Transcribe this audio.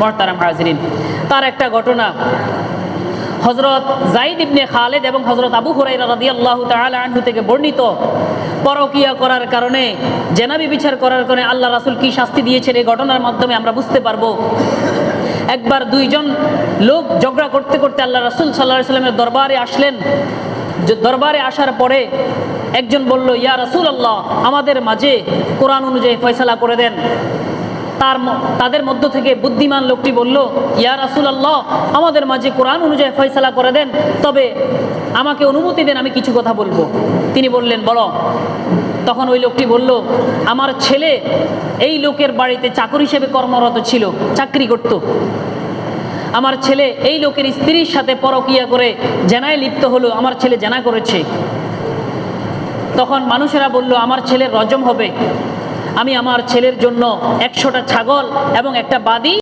মহতারাম হাজরিন। তার একটা ঘটনা হজরত জাইদ ইবনে খালেদ এবং হজরত আবু হুরাইরা রাদিয়াল্লাহু তাআলা আনহু থেকে বর্ণিত, পরকিয়া করার কারণে, জেনাবি বিচার করার কারণে আল্লাহ রাসুল কি শাস্তি দিয়েছেন এই ঘটনার মাধ্যমে আমরা বুঝতে পারব। একবার দুইজন লোক ঝগড়া করতে করতে আল্লাহ রাসূল আলাইহি সাল্লামের দরবারে আসলেন। দরবারে আসার পরে একজন বলল, ইয়া রাসূল আল্লাহ আমাদের মাঝে কোরআন অনুযায়ী ফয়সালা করে দেন। তার তাদের মধ্য থেকে বুদ্ধিমান লোকটি বলল, ইয়া রাসুল আল্লাহ আমাদের মাঝে কোরআন অনুযায়ী ফয়সালা করে দেন, তবে আমাকে অনুমতি দেন, আমি কিছু কথা বলব। তিনি বললেন, বলো। তখন ওই লোকটি বলল, আমার ছেলে এই লোকের বাড়িতে চাকর হিসেবে কর্মরত ছিল, চাকরি করত। আমার ছেলে এই লোকের স্ত্রীর সাথে পরকিয়া করে জেনায় লিপ্ত হলো, আমার ছেলে জেনা করেছে। তখন মানুষেরা বলল, আমার ছেলে রজম হবে। আমি আমার ছেলের জন্য একশোটা ছাগল এবং একটা বাদি